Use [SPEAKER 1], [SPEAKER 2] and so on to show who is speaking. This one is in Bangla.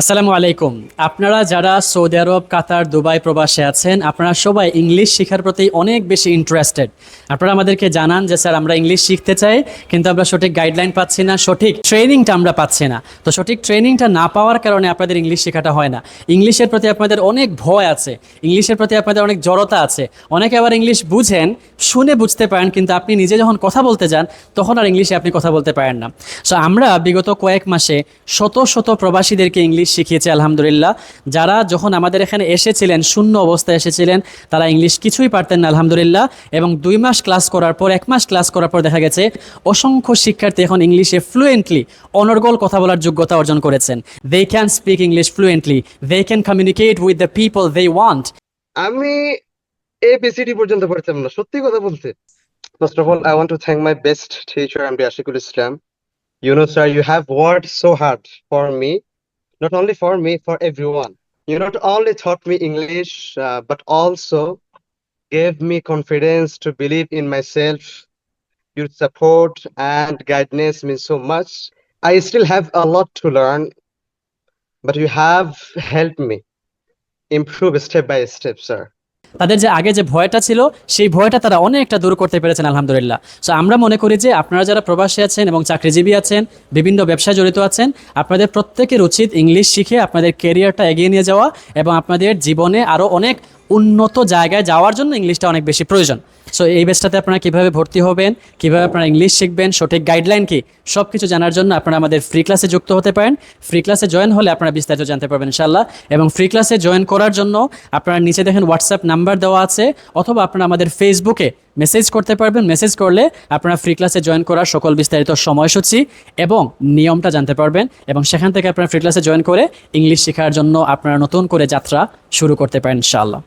[SPEAKER 1] আসসালামু আলাইকুম। আপনারা যারা সৌদি আরব, কাতার, দুবাই প্রবাসে আছেন, আপনারা সবাই ইংলিশ শেখার প্রতি অনেক বেশি ইন্টারেস্টেড আপনারা আমাদেরকে জানান যে, স্যার, আমরা ইংলিশ শিখতে চাই, কিন্তু আমরা সঠিক গাইডলাইন পাচ্ছি না, সঠিক ট্রেনিংটা আমরা পাচ্ছি না। তো সঠিক ট্রেনিংটা না পাওয়ার কারণে আপনাদের ইংলিশ শেখাটা হয় না। ইংলিশের প্রতি আপনাদের অনেক ভয় আছে, ইংলিশের প্রতি আপনাদের অনেক জড়তা আছে। অনেকে আবার ইংলিশ বুঝেন, শুনে বুঝতে পারেন, কিন্তু আপনি নিজে যখন কথা বলতে যান, তখন আর ইংলিশে আপনি কথা বলতে পারেন না। সো আমরা বিগত কয়েক মাসে শত শত প্রবাসীদেরকে ইংলিশ শিখিয়েছি আলহামদুলিল্লাহ। যারা যখন আমাদের এখানে এসেছিলেন শূন্য অবস্থায় এসেছিলেন তারা ইংলিশ কিছুই পারতেন না আলহামদুলিল্লাহ। এবং দুই মাস ক্লাস করার পর এক মাস ক্লাস করার পর দেখা গেছে অসংখ্য শিক্ষার্থী এখন ইংলিশে ফ্লুয়েন্টলি অনর্গল কথা বলার যোগ্যতা অর্জন করেছেন। They can speak English fluently they can communicate with the people they want
[SPEAKER 2] আমি এবিসিডি পর্যন্ত পড়তাম না। সত্যি কথা বলতে। First of all, I want to thank my best teacher, MD Ashikul Islam. You know, sir, you have worked so hard for me, not only for me, for everyone. You not only taught me English, uh, but also gave me confidence to believe in myself. Your support and guidance means so much. I still have a lot to learn, but you have helped me improve step by step, sir.
[SPEAKER 1] তাদের যে আগে যে ভয়টা ছিল, সেই ভয়টা তারা অনেকটা দূর করতে পেরেছেন, আলহামদুলিল্লাহ। সো আমরা মনে করি যে আপনারা যারা প্রবাসী আছেন এবং চাকরিজীবী আছেন, বিভিন্ন ব্যবসায় জড়িত আছেন, আপনাদের প্রত্যেকের উচিত ইংলিশ শিখে আপনাদের কেরিয়ারটা এগিয়ে নিয়ে যাওয়া এবং আপনাদের জীবনে আরও অনেক উন্নত জায়গায় যাওয়ার জন্য ইংলিশটা অনেক বেশি প্রয়োজন। সো এই বেসটাতে আপনারা কীভাবে ভর্তি হবেন, কীভাবে আপনারা ইংলিশ শিখবেন, সঠিক গাইডলাইন কি সব কিছু জানার জন্য আপনারা আমাদের ফ্রি ক্লাসে যুক্ত হতে পারেন। ফ্রি ক্লাসে জয়েন হলে আপনারা বিস্তারিত জানতে পারবেন ইনশাল্লাহ এবং ফ্রি ক্লাসে জয়েন করার জন্য আপনারা নিচে দেখেন হোয়াটসঅ্যাপ নাম্বার দেওয়া আছে, অথবা আপনারা আমাদের ফেসবুকে মেসেজ করতে পারবেন। মেসেজ করলে আপনারা ফ্রি ক্লাসে জয়েন করার সকল বিস্তারিত সময়সূচি এবং নিয়মটা জানতে পারবেন। এবং সেখান থেকে আপনারা ফ্রি ক্লাসে জয়েন করে ইংলিশ শেখার জন্য আপনারা নতুন করে যাত্রা শুরু করতে পারেন ইনশাআল্লাহ।